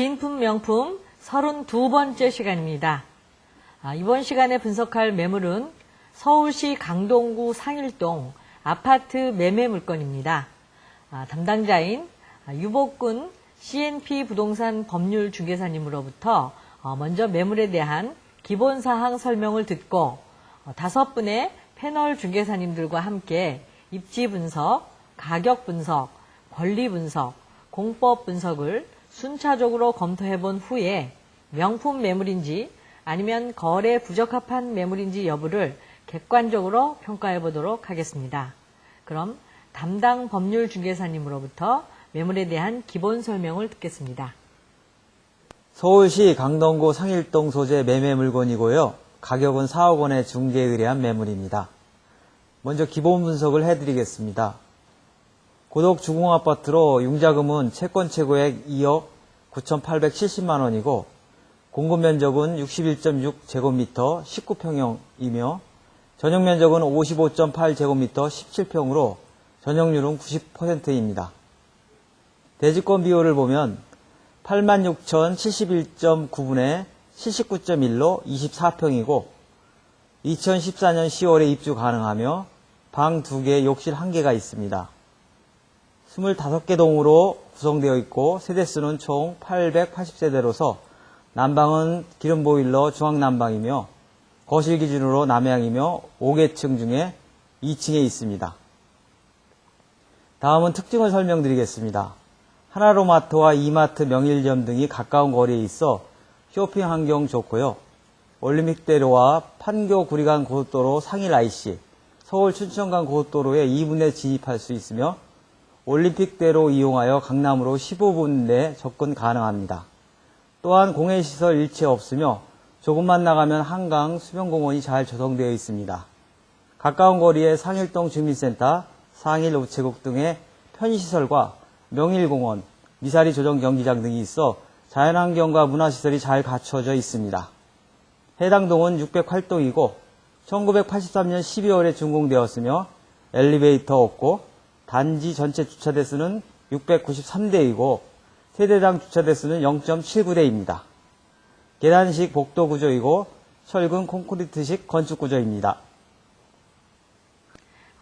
진품 명품 32번째 시간입니다. 아, 이번 시간에 분석할 매물은 서울시 강동구 상일동 아파트 매매 물건입니다. 아, 담당자인 아, 유복군 CNP 부동산 법률 중개사님으로부터 어, 먼저 매물에 대한 기본 사항 설명을 듣고 어, 다섯 분의 패널 중개사님들과 함께 입지 분석, 가격 분석, 권리 분석, 공법 분석을 순차적으로 검토해 본 후에 명품 매물인지 아니면 거래 부적합한 매물인지 여부를 객관적으로 평가해 보도록 하겠습니다. 그럼 담당 법률 중개사님으로부터 매물에 대한 기본 설명을 듣겠습니다. 서울시 강동구 상일동 소재 매매 물건이고요. 가격은 4억 원에 중개에 의뢰한 매물입니다. 먼저 기본 분석을 해드리겠습니다. 고덕 주공아파트로 융자금은 채권 최고액 2억 9,870만 원이고 공급 면적은 61.6 제곱미터 19평형이며 전용 면적은 55.8 제곱미터 17평으로 전용률은 90%입니다. 대지권 비율을 보면 86,071.9분의 79.1로 24평이고 2014년 10월에 입주 가능하며 방 2개, 욕실 1개가 있습니다. 25개 동으로 구성되어 있고 세대수는 총 880세대로서 난방은 기름 보일러 중앙난방이며 거실 기준으로 남향이며 5개층 중에 2층에 있습니다. 다음은 특징을 설명드리겠습니다. 하나로마트와 이마트 명일점 등이 가까운 거리에 있어 쇼핑 환경 좋고요. 올림픽대로와 판교 구리간 고속도로 상일 IC, 서울 춘천간 고속도로에 2분에 진입할 수 있으며 올림픽대로 이용하여 강남으로 15분 내 접근 가능합니다. 또한 공해시설 일체 없으며 조금만 나가면 한강 수변공원이 잘 조성되어 있습니다. 가까운 거리에 상일동 주민센터, 상일 우체국 등의 편의시설과 명일공원, 미사리 조정 경기장 등이 있어 자연환경과 문화시설이 잘 갖춰져 있습니다. 해당 동은 608동이고 1983년 12월에 준공되었으며 엘리베이터 없고 단지 전체 주차 대수는 693대이고 세대당 주차 대수는 0.79대입니다. 계단식 복도 구조이고 철근 콘크리트식 건축 구조입니다.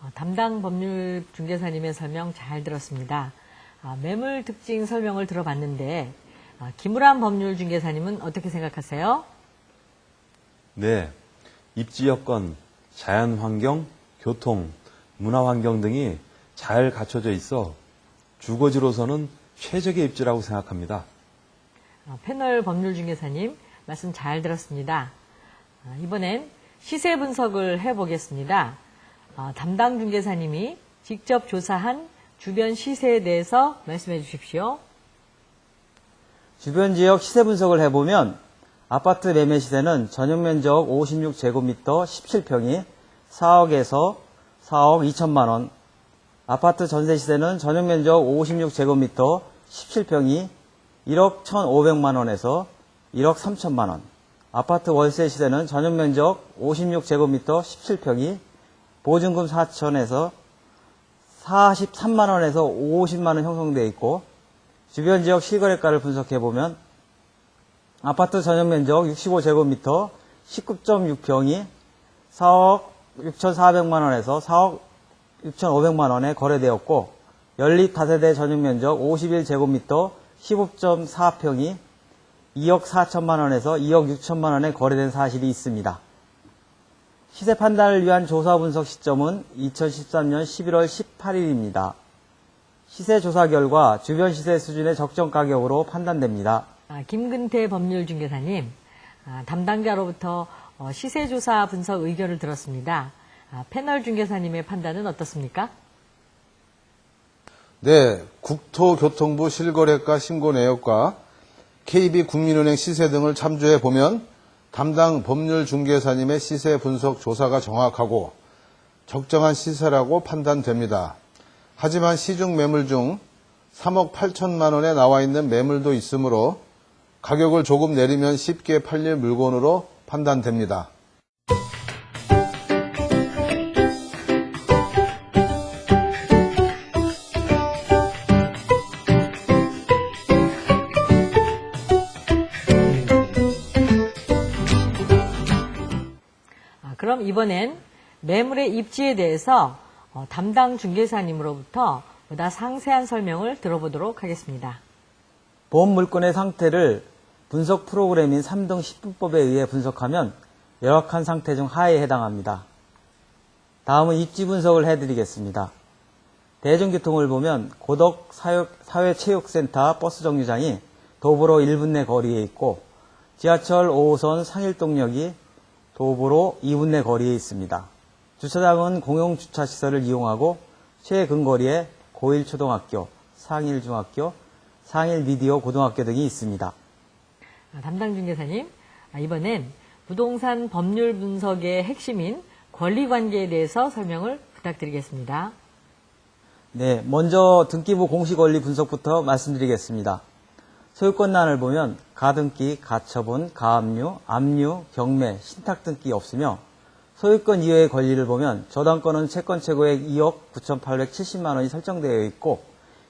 어, 담당 법률 중개사님의 설명 잘 들었습니다. 아, 매물 특징 설명을 들어봤는데 아, 김우란 법률 중개사님은 어떻게 생각하세요? 네. 입지 여건, 자연 환경, 교통, 문화 환경 등이 잘 갖춰져 있어 주거지로서는 최적의 입지라고 생각합니다. 어, 패널 법률 중개사님 말씀 잘 들었습니다. 아, 이번엔 시세 분석을 해보겠습니다. 어, 담당 중개사님이 직접 조사한 주변 시세에 대해서 말씀해 주십시오. 주변 지역 시세 분석을 해보면 아파트 매매 시세는 전용 면적 56제곱미터 17평이 4억에서 4억 2천만 원, 아파트 전세 시세는 전용 면적 56제곱미터 17평이 1억 1,500만 원에서 1억 3천만 원, 아파트 월세 시세는 전용 면적 56제곱미터 17평이 보증금 4천에서 43만 원에서 50만 원 형성되어 있고 주변 지역 실거래가를 분석해 보면 아파트 전용 면적 65제곱미터 19.6평이 4억 6,400만 원에서 4억 6,500만 원에 거래되었고 연립 다세대 전용 면적 51제곱미터 15.4평이 2억 4천만 원에서 2억 6천만 원에 거래된 사실이 있습니다. 시세 판단을 위한 조사 분석 시점은 2013년 11월 18일입니다. 시세 조사 결과 주변 시세 수준의 적정 가격으로 판단됩니다. 아, 김근태 법률 중개사님 아, 담당자로부터 어, 시세 조사 분석 의견을 들었습니다. 아, 패널 중개사님의 판단은 어떻습니까? 네, 국토교통부 실거래가 신고 내역과 KB 국민은행 시세 등을 참조해 보면 담당 법률 중개사님의 시세 분석 조사가 정확하고 적정한 시세라고 판단됩니다. 하지만 시중 매물 중 3억 8천만 원에 나와 있는 매물도 있으므로 가격을 조금 내리면 쉽게 팔릴 물건으로 판단됩니다. 그럼 이번엔 매물의 입지에 대해서 어, 담당 중개사님으로부터 보다 상세한 설명을 들어보도록 하겠습니다. 보험 물건의 상태를 분석 프로그램인 3등 10분법에 의해 분석하면 열악한 상태 중 하에 해당합니다. 다음은 입지 분석을 해드리겠습니다. 대중교통을 보면 고덕 사회체육센터 버스 정류장이 도보로 1분 내 거리에 있고 지하철 5호선 상일동역이 도보로 2분 내 거리에 있습니다. 주차장은 공용주차시설을 이용하고 최근거리에 고일초등학교, 상일중학교, 상일미디어 고등학교 등이 있습니다. 아, 담당 중개사님, 아, 이번엔 부동산 법률 분석의 핵심인 권리관계에 대해서 설명을 부탁드리겠습니다. 네, 먼저 등기부 공시권리 분석부터 말씀드리겠습니다. 소유권란을 보면 가등기, 가처분, 가압류, 압류, 경매, 신탁 등기 없으며 소유권 이외의 권리를 보면 저당권은 채권 최고액 2억 9,870만 원이 설정되어 있고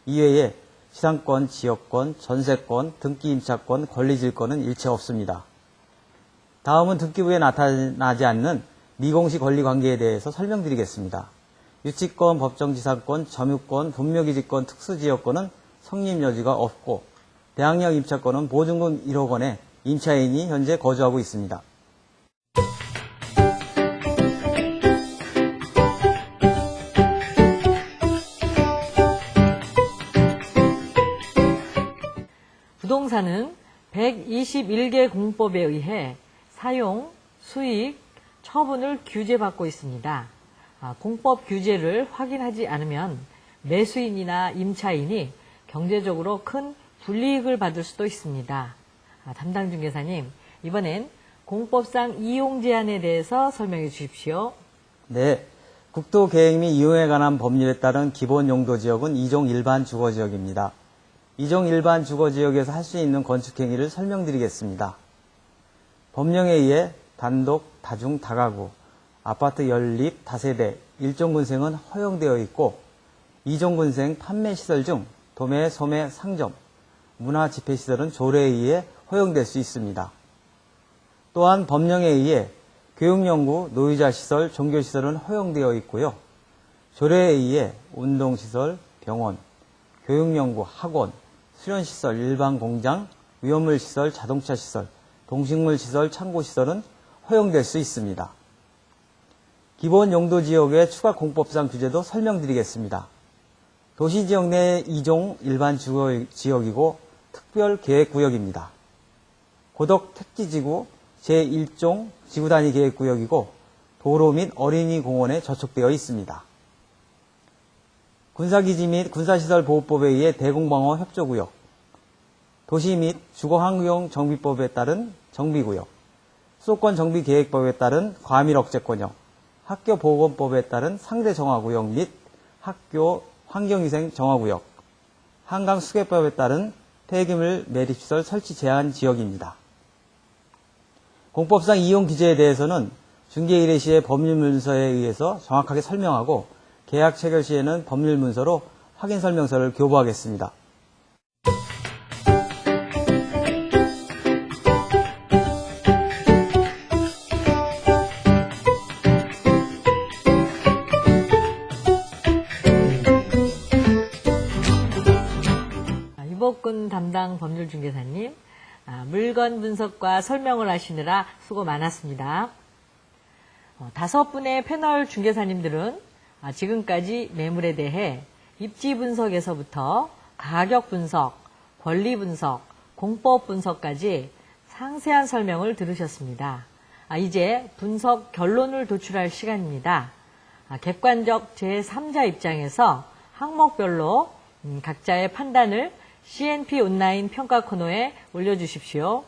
이외에 지상권, 지역권, 전세권, 등기 임차권, 권리질권은 일체 없습니다. 다음은 등기부에 나타나지 않는 미공시 권리 관계에 대해서 설명드리겠습니다. 유치권, 법정지상권, 점유권, 분묘기지권, 특수지역권은 성립 여지가 없고 대항력 임차권은 보증금 1억 원에 임차인이 현재 거주하고 있습니다. 부동산은 121개 공법에 의해 사용, 수익, 처분을 규제받고 있습니다. 아, 공법 규제를 확인하지 않으면 매수인이나 임차인이 경제적으로 큰 불이익을 받을 수도 있습니다. 아, 담당 중개사님, 이번엔 공법상 이용 제한에 대해서 설명해 주십시오. 네. 국도 계획 및 이용에 관한 법률에 따른 기본 용도 지역은 이종 일반 주거 지역입니다. 이종 일반 주거 지역에서 할 수 있는 건축 행위를 설명드리겠습니다. 법령에 의해 단독, 다중, 다가구, 아파트 연립, 다세대, 일종 군생은 허용되어 있고 이종 군생 판매 시설 중 도매, 소매, 상점, 문화 집회 시설은 조례에 의해 허용될 수 있습니다. 또한 법령에 의해 교육연구, 노유자시설, 종교시설은 허용되어 있고요. 조례에 의해 운동시설, 병원, 교육연구, 학원, 수련시설, 일반 공장, 위험물시설, 자동차시설, 동식물시설, 창고시설은 허용될 수 있습니다. 기본 용도 지역의 추가 공법상 규제도 설명드리겠습니다. 도시 지역 내 2종 일반 주거 지역이고 특별 계획구역입니다. 고덕 택지지구 제1종 지구단위 계획구역이고 도로 및 어린이 공원에 저촉되어 있습니다. 군사기지 및 군사시설보호법에 의해 대공방어 협조구역, 도시 및 주거환경 정비법에 따른 정비구역, 수도권 정비계획법에 따른 과밀 억제권역, 학교보건법에 따른 상대정화구역 및 학교 환경위생 정화구역, 한강수계법에 따른 폐기물 매립시설 설치 제한 지역입니다. 공법상 이용 규제에 대해서는 중개일의 시의 법률 문서에 의해서 정확하게 설명하고 계약 체결 시에는 법률 문서로 확인 설명서를 교부하겠습니다. 물건 분석과 설명을 하시느라 수고 많았습니다. 어, 다섯 분의 패널 중개사님들은 아, 지금까지 매물에 대해 입지 분석에서부터 가격 분석, 권리 분석, 공법 분석까지 상세한 설명을 들으셨습니다. 아, 이제 분석 결론을 도출할 시간입니다. 아, 객관적 제3자 입장에서 항목별로 음, 각자의 판단을 CNP 온라인 평가 코너에 올려주십시오.